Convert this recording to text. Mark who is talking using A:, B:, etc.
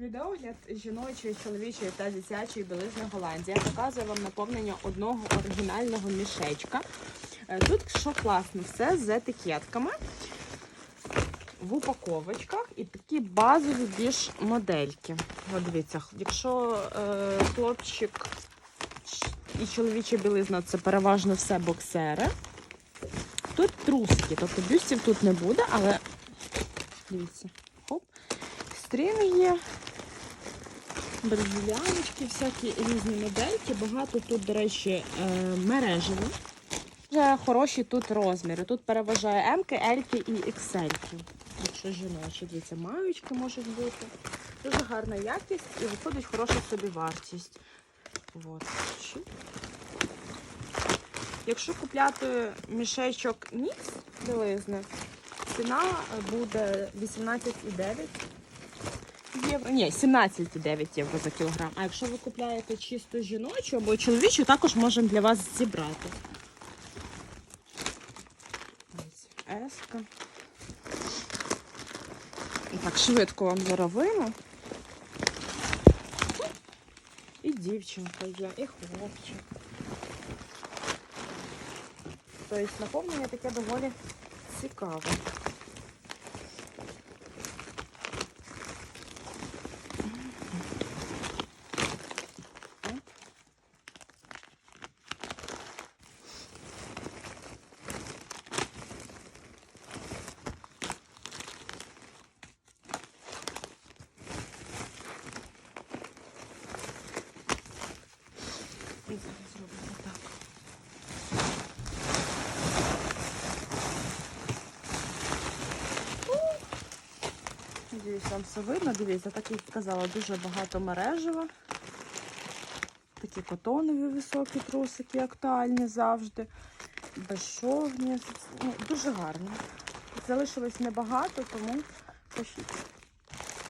A: Відеогляд жіночої, чоловічої та дитячої білизни Голландія показує вам наповнення одного оригінального мішечка. Е, Тут що класно, все з етикетками в упаковочках і такі базові більш модельки. От дивіться, якщо е, хлопчик і чоловіча білизна це переважно все боксери. Тут трусики, тобто бюстів тут не буде, але дивіться, хоп, стрінги є, бразиляночки, всякі різні модельки. Багато тут, до речі, е, мережево. Вже хороші тут розміри. Тут переважає М, L і XL. Якщо жіночі, дивіться, маючки можуть бути. Дуже гарна якість і виходить хороша собі вартість. Чик. Якщо купляти мішечок мікс білизни, ціна буде 18,9 євро. Ні, 17,9 євро за кілограм. А якщо ви купляєте чисто жіночу або чоловічу, також можемо для вас зібрати. Ось Еска. Так, швидко вам зараз. І дівчинка є, і хлопчик. Тобто наповнення таке доволі цікаве. І зараз зробимо так. Надіюсь, вам все видно. Дивіться, так як сказала, дуже багато мережева. Такі котонові високі трусики, актуальні завжди. Безшовні. Ну, дуже гарно. Залишилось небагато, тому пишіть.